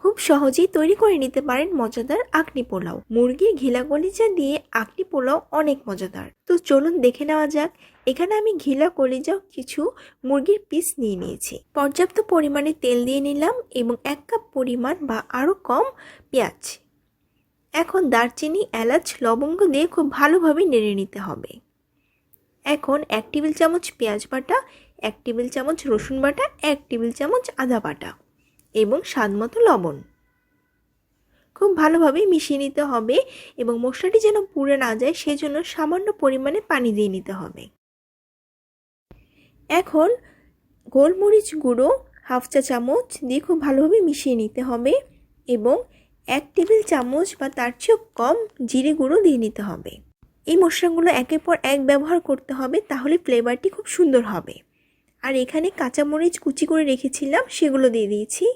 খুব সহজেই তৈরি করে নিতে পারেন মজাদার আকনি পোলাও। মুরগির ঘিলা কলিজা দিয়ে আকনি পোলাও অনেক মজাদার। তো চলুন দেখে নেওয়া যাক, এখানে আমি ঘিলা কলিজা কিছু মুরগির পিস নিয়ে নিয়েছি। পর্যাপ্ত পরিমাণে তেল দিয়ে নিলাম এবং এক কাপ পরিমাণ বা আরও কম পেঁয়াজ। এখন দারচিনি, এলাচ, লবঙ্গ দিয়ে খুব ভালোভাবে নেড়ে নিতে হবে। এখন এক টেবিল চামচ পেঁয়াজ বাটা, এক টেবিল চামচ রসুন বাটা, এক টেবিল চামচ আদা বাটা। এবং স্বাদ মতো লবণ। খুব ভালোভাবে মিশিয়ে নিতে হবে এবং মশলাটি যেন পুড়ে না যায় সেজন্য সামান্য পরিমাণে পানি দিয়ে নিতে হবে। এখন গোলমরিচ গুঁড়ো হাফ চা চামচ দিয়ে খুব ভালোভাবে মিশিয়ে নিতে হবে এবং এক টেবিল চামচ বা তার চেয়েও কম জিরে গুঁড়ো দিয়ে নিতে হবে। এই মশলাগুলো একের পর এক ব্যবহার করতে হবে তাহলে ফ্লেভারটি খুব সুন্দর হবে। আর এখানে কাঁচামরিচ কুচি করে রেখেছিলাম সেগুলো দিয়ে দিয়েছি।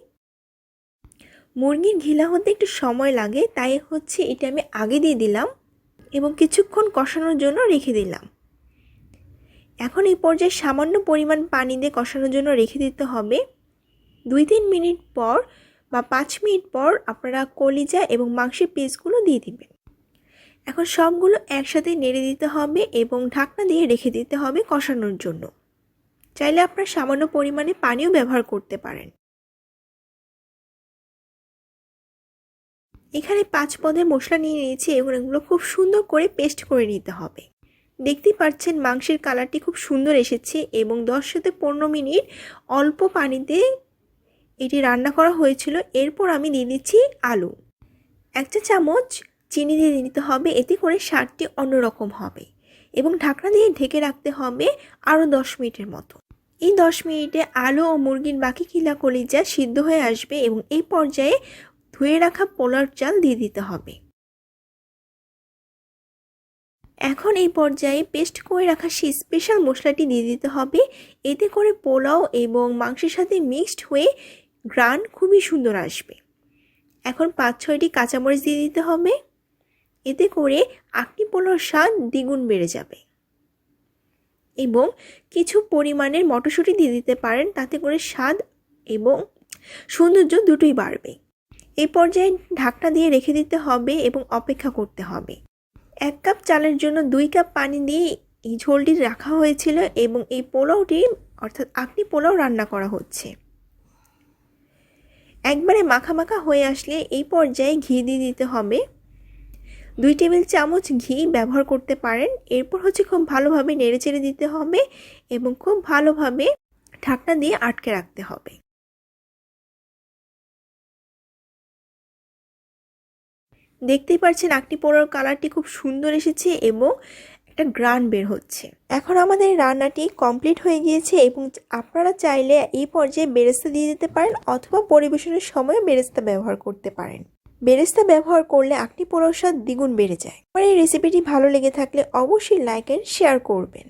মুরগির ঘিলা হতে একটু সময় লাগে, তাই হচ্ছে এটা আমি আগে দিয়ে দিলাম এবং কিছুক্ষণ কষানোর জন্য রেখে দিলাম। এখন এই পর্যায়ে সামান্য পরিমাণ পানি দিয়ে কষানোর জন্য রেখে দিতে হবে। দুই তিন মিনিট পর বা পাঁচ মিনিট পর আপনারা কলিজা এবং মাংসের পিসগুলো দিয়ে দিবেন। এখন সবগুলো একসাথে নেড়ে দিতে হবে এবং ঢাকনা দিয়ে রেখে দিতে হবে কষানোর জন্য। চাইলে আপনার সামান্য পরিমাণে পানিও ব্যবহার করতে পারেন। এখানে পাঁচ পদের মশলা নিয়ে নিয়েছি এবং এগুলো খুব সুন্দর করে পেস্ট করে নিতে হবে। দেখতেই পাচ্ছেন, মাংসের কালারটি খুব সুন্দর এসেছে এবং দশ সাথে পনেরো মিনিট অল্প পানিতে এটি রান্না করা হয়েছিল। এরপর আমি দিয়ে দিচ্ছি আলু। এক চা চামচ চিনি দিয়ে দিতে হবে, এতে করে স্বাদটি অন্যরকম হবে এবং ঢাকনা দিয়ে ঢেকে রাখতে হবে আরও দশ মিনিটের মতো। এই দশ মিনিটে আলু ও মুরগির বাকি কিলা কলিজা সিদ্ধ হয়ে আসবে এবং এই পর্যায়ে ধুয়ে রাখা পোলার চাল দিয়ে দিতে হবে। এখন এই পর্যায়ে পেস্ট করে রাখা সেই স্পেশাল মশলাটি দিয়ে দিতে হবে। এতে করে পোলাও এবং মাংসের সাথে মিক্সড হয়ে গ্রান খুবই সুন্দর আসবে। এখন পাঁচ ছয়টি কাঁচামরিচ দিয়ে দিতে হবে। এতে করে আকনি পোলাওর স্বাদ দ্বিগুণ বেড়ে যাবে। এবং কিছু পরিমাণের মটরশুঁটি দিয়ে দিতে পারেন, তাতে করে স্বাদ এবং সৌন্দর্য দুটোই বাড়বে। এই পর্যায়ে ঢাকনা দিয়ে রেখে দিতে হবে এবং অপেক্ষা করতে হবে। এক কাপ চালের জন্য দুই কাপ পানি দিয়ে এই ঝোলটি রাখা হয়েছিল এবং এই পোলাওটি, অর্থাৎ আপনি পোলাও রান্না করা হচ্ছে। একবারে মাখা মাখা হয়ে আসলে এই পর্যায়ে ঘি দিয়ে দিতে হবে। দুই টেবিল চামচ ঘি ব্যবহার করতে পারেন। এরপর হচ্ছে খুব ভালোভাবে নেড়ে চেড়ে দিতে হবে এবং খুব ভালোভাবে ঢাকনা দিয়ে আটকে রাখতে হবে। দেখতেই পারছেন আকটি পোড়ার কালারটি খুব সুন্দর এসেছে এবং একটা গ্রান বের হচ্ছে। এখন আমাদের রান্নাটি কমপ্লিট হয়ে গিয়েছে এবং আপনারা চাইলে এই পর্যায়ে বেরেস্তা দিয়ে দিতে পারেন অথবা পরিবেশনের সময় বেরেস্তা ব্যবহার করতে পারেন। বেরেস্তা ব্যবহার করলে আকনি পোড়ার স্বাদ দ্বিগুণ বেড়ে যায়। আমার এই রেসিপিটি ভালো লেগে থাকলে অবশ্যই লাইক অ্যান্ড শেয়ার করবেন।